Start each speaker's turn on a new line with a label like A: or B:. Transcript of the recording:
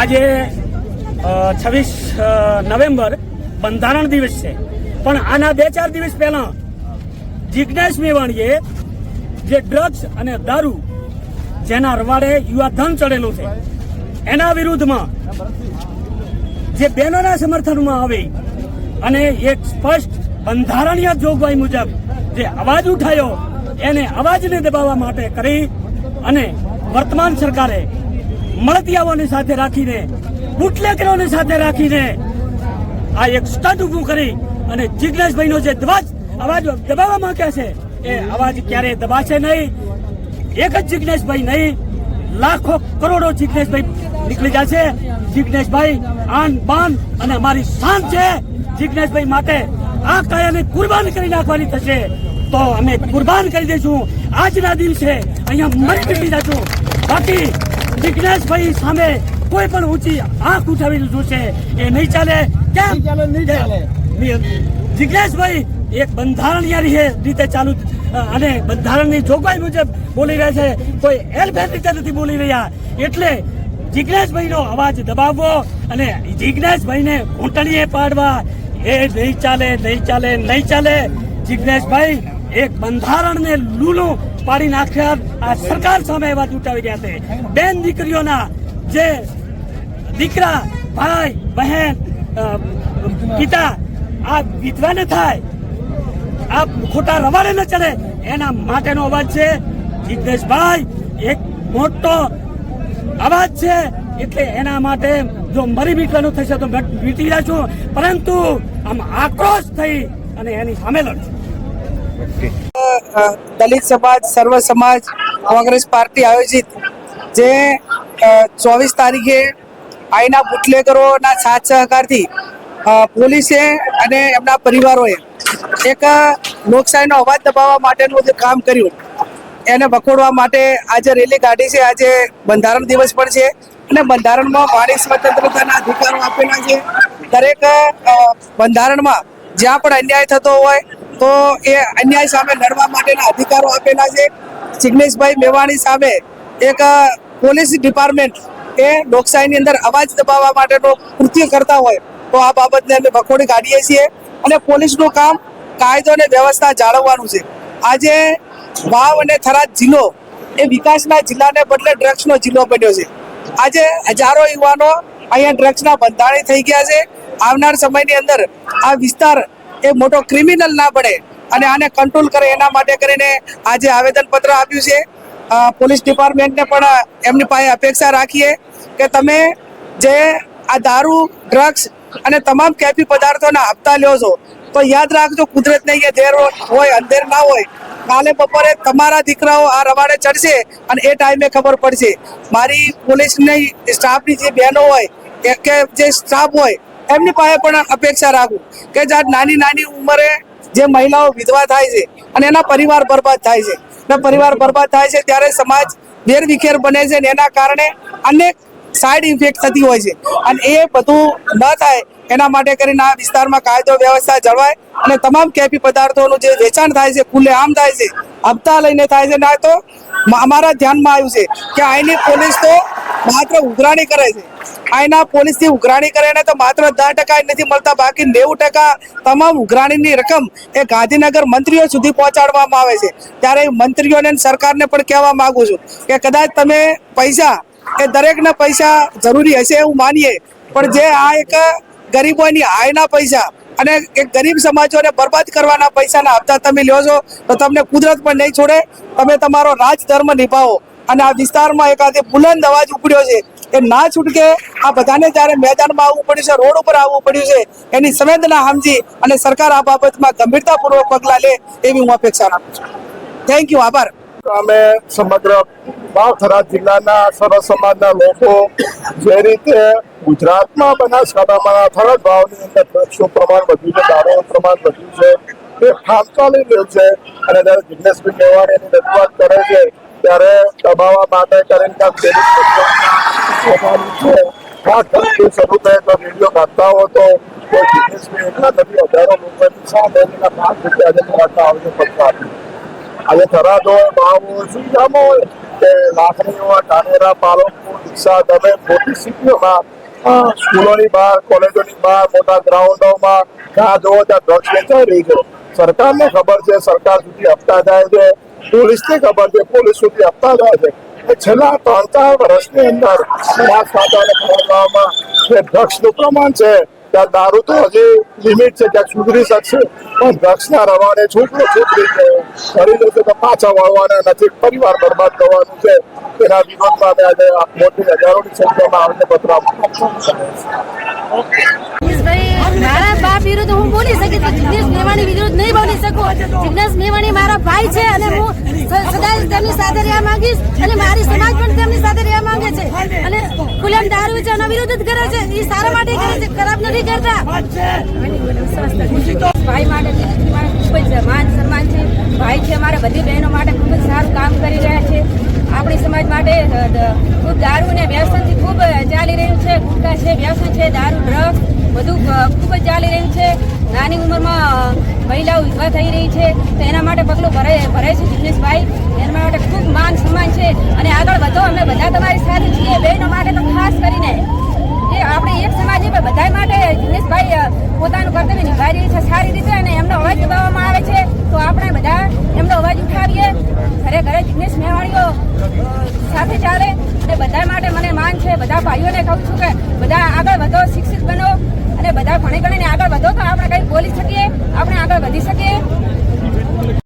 A: આજે છવ્વીસ નવેમ્બર બંધારણ દિવસ છે. પણ આના બે ચાર દિવસ પહેલા જિજ્ઞેશ મેવાણીએ જે ડ્રગ્સ અને દારૂ જેના રવાડે યુવા ધન ચડેલું છે, એના વિરુદ્ધમાં જે બહેનોના સમર્થનમાં આવી અને એક સ્પષ્ટ બંધારણીય જોગવાઈ મુજબ જે અવાજ ઉઠાયો, એને અવાજને દબાવવા માટે કરી અને વર્તમાન સરકારે મળતિયાઓની સાથે રાખીને બુટલેકરોને સાથે રાખીને આ એક સ્ટન્ટ ઊભું કરી અને જિજ્ઞેશભાઈનો જે ધ્વજ અવાજ દબાવવા માંગ્યા છે, એ અવાજ ક્યારે દબાશે નહીં. એક જ જિજ્ઞેશભાઈ નહીં, લાખો કરોડો જિજ્ઞેશભાઈ નીકળી જશે જિજ્ઞેશભાઈ આન બાન અને અમારી શાન છે. જિજ્ઞેશભાઈ માટે આ કાયાને કુરબાન કરી નાખવાની થશે. તો અમે કુરબાન કરી દઈશું. આજના દિવસે અહીંયા મરી નીકળી જશું બાકી જિજ્ઞેશભાઈ સામે કોઈ પણ ઊંચી આંખ ઉઠાવી છે એ નહીં ચાલે. કેમ? ચાલે જિજ્ઞેશભાઈ એક બંધારણીય રીતે રીતે ચાલુ અને બંધારણની જોગવાઈ મુજબ બોલી રહ્યા છે. કોઈ એલફેર રીતે નથી બોલી રહ્યા. એટલે જિજ્ઞેશભાઈનો અવાજ દબાવવો અને જિજ્ઞેશભાઈને ઘૂંટણીએ પાડવા. એ નહીં ચાલે નહીં ચાલે નહીં ચાલે. જિજ્ઞેશભાઈ એક બંધારણને લૂલું પાડી નાખ્યા. આ સરકાર સામે અવાજ ચૂંટાવી ગયા છે. બેન દીકરીઓના જે દીકરા, ભાઈ, બહેન પિતા, આ વિધવાને થાય, આ ખોટા રવાડે ન ચડે, એના માટેનો અવાજ છે. જિજ્ઞેશભાઈ એક મોટો અવાજ છે. એટલે એના માટે જો મરી મીટવાનું થશે તો મીટી છું. પરંતુ આમ આક્રોશ થઈ અને એની સામે લડશું.
B: દલિત સમાજ, સર્વ સમાજ, કોંગ્રેસ પાર્ટી આયોજિત, જે ચોવીસ તારીખે આઈના બુટલેગરોના સાથ સહકારથી પોલીસે અને એમના પરિવારોએ એક લોકશાહીનો અવાજ દબાવવા માટેનું જે કામ કર્યું, એને વખોડવા માટે આજે રેલી કાઢી છે. આજે બંધારણ દિવસ પણ છે અને બંધારણમાં વાણી સ્વતંત્રતાના અધિકારો આપેલા છે. દરેક બંધારણમાં જ્યાં પણ અન્યાય થતો હોય તો એ અન્યાય સામે લડવા માટેના અધિકારો આપેલા છે. જિગ્નેશભાઈ મેવાણી સામે એક પોલીસ ડિપાર્ટમેન્ટ એ લોકશાહીની અંદર અવાજ દબાવવા માટેનો કૃત્ય કરતા હોય તો આ બાબતને અમે વખોડી કાઢીએ છીએ અને પોલીસનું કામ કાયદો અને વ્યવસ્થા જાળવવાનું છે. આજે વાવ અને થરાદ જિલ્લો એ વિકાસના જિલ્લાને બદલે ડ્રગ્સનો જિલ્લો બન્યો છે. આજે હજારો યુવાનો અહીંયા ડ્રગ્સના બંધાણી થઈ ગયા છે. આવનાર સમયની અંદર આ વિસ્તાર એ મોટો ક્રિમિનલ ના બને અને આને કંટ્રોલ કરે એના માટે કરીને આજે આવેદનપત્ર આપ્યું છે. પોલીસ ડિપાર્ટમેન્ટને પણ એમની પાસે અપેક્ષા રાખીએ કે તમે જે આ દારૂ ડ્રગ્સ અને તમામ કેફી પદાર્થોના હપ્તા લ્યો છો, તો યાદ રાખજો કુદરતને અહીંયા ધેર હોય અંધેર ના હોય, કાલે બપોરે તમારા દીકરાઓ આ રવાડે ચડશે અને એ ટાઈમે ખબર પડશે. મારી પોલીસની સ્ટાફની જે બહેનો હોય કે- કે જે સ્ટાફ હોય એમની પાસે પણ અપેક્ષા રાખું કે જે નાની નાની ઉંમરે જે મહિલાઓ વિધવા થાય છે અને એના પરિવાર બરબાદ થાય છે. ને પરિવાર બરબાદ થાય છે ત્યારે સમાજ વેરવિખેર બને છે ને એના કારણે અનેક સાઈડ ઇફેક્ટ થતી હોય છે. અને એ બધું ન થાય એના માટે કરીને આ વિસ્તારમાં કાયદો વ્યવસ્થા જળવાય અને તમામ કેફી પદાર્થોનું જે વેચાણ થાય છે, ખુલ્લે આમ થાય છે, હપ્તા લઈને થાય છે. ના તો અમારા ધ્યાનમાં આવ્યું છે કે અહીંની પોલીસ તો માત્ર ઉઘરાણી કરે છે. અહીંના પોલીસથી ઉઘરાણી કરે ને તો માત્ર દસ ટકા નથી મળતા, બાકી નેવું ટકા તમામ ઉઘરાણીની રકમ એ ગાંધીનગર મંત્રીઓ સુધી પહોંચાડવામાં આવે છે. ત્યારે મંત્રીઓને સરકારને પણ કહેવા માગું છું કે કદાચ તમે પૈસા, એ દરેકના પૈસા જરૂરી હશે એવું માનીએ, પણ જે આ એક ગરીબોની આયના પૈસા અને એક ગરીબ સમાજોને બરબાદ કરવાના પૈસાના હપ્તા તમે લ્યો છો, તો તમને કુદરત પણ નહીં છોડે. તમે તમારો રાજધર્મ નિભાવો. અને આ વિસ્તારમાં એક આજે બુલંદ અવાજ ઉપડ્યો છે એ ના છૂટકે આ બધાને જ્યારે મેદાનમાં આવવું પડ્યું છે, રોડ ઉપર આવવું પડ્યું છે, એની સંવેદના સમજી અને સરકાર આ બાબતમાં ગંભીરતાપૂર્વક પગલાં લે એવી હું અપેક્ષા રાખું છું. થેન્ક યુ આભાર.
C: અમે સમગ્ર વાવ જિલ્લાના સરસ સમાજના લોકો જે રીતે ગુજરાતમાં બનાસકાંઠામાં થરાદ ભાવની અંદર દ્રક્ષનું પ્રમાણ વધ્યું છે, દારૂનું પ્રમાણ વધ્યું છે, એ ખામચાલી રહ્યું છે અને જ્યારે જિગ્નેશભાઈ મેવાણીની રજૂઆત કરે છે ત્યારે દબાવવા માટે કરીને શરૂ થાય તો વીડિયો કાઢતા હો તો કોઈ દમે મોટી સિટીઓમાં સ્કૂલોની બહાર, કોલેજોની બહાર, મોટા ગ્રાઉન્ડોમાં જ્યાં જોવો વેચાઈ રહી છે. સરકારને ખબર છે, સરકાર સુધી હપ્તા જાય છે. પોલીસને ખબર છે, પોલીસ સુધી આપતા જાય છે. છેલ્લા ત્રણ ચાર વર્ષની અંદર બનાસકાંઠા ખાતાને ખોરગાંવમાં જે ડ્રગ્સનું પ્રમાણ છે, ત્યાં દારૂ તો હજી લિમિટ છે ક્યાંક સુધરી શકશે. પણ ડ્રગ્સના રવાને છોકરો છોકરી છે કરી લેશે તો પાછા વળવાના નથી, પરિવાર બરબાદ કરવાનું છે. તેના વિરોધમાં અમે આજે મોટી હજારોની સંખ્યામાં આવીને પત્ર
D: જિગ્નેશભાઈ મારા બાપ વિરુદ્ધ હું બોલી શકી તો મેવાણી વિરુદ્ધ નહીં બોલી શકું જિજ્ઞાસ મેવાણી મારા ભાઈ છે અને હું સદાય તેમની સાથે રહેવા માંગીશ અને મારી સમાજ પણ તેમની સાથે રહેવા માંગે છે. અને ખુલ્લેમ દારૂ છે અને વિરોધ જ કરે છે. એ સારા માટે કરે છે, ખરાબ નથી કરતા. ભાઈ માટે ખૂબ જ માન સન્માન છે. ભાઈ છે, અમારા બધી બહેનો માટે ખૂબ જ સારું કામ કરી રહ્યા છે. આપણી સમાજ માટે ખૂબ દારૂ ને વ્યસનથી ખૂબ ચાલી રહ્યું છે. ગુટકા છે, વ્યસન છે, દારૂ, ડ્રગ્સ બધું ખૂબ જ ચાલી રહ્યું છે. નાની ઉંમરમાં મહિલાઓ વિધવા થઈ રહી છે. તો એના માટે પગલું ભરાય ભરાય છે જિગ્નેશભાઈ. એના માટે ખૂબ માન સન્માન છે. અને આગળ વધો, અમે બધા તમારી સાથે છીએ. બહેનો માટે તો ખાસ કરીને. એ આપણે એક સમાજ છે બધા માટે જિગ્નેશભાઈ પોતાનું કર્તવ્ય નિભાવી રહી છે સારી રીતે અને એમનો અવાજ દબાવવામાં આવે છે. તો આપણે બધા એમનો અવાજ ઉઠાવીએ. ઘરે ઘરે જિગ્નેશ મેવાણીઓ સાથે ચાલે. અને બધા માટે મને માન છે. બધા ભાઈઓને કહું છું કે બધા આગળ વધો, શિક્ષિત બનો. બધા ભણી ગણીને આગળ વધો તો આપણે કંઈક બોલી શકીએ આપણે આગળ વધી શકીએ.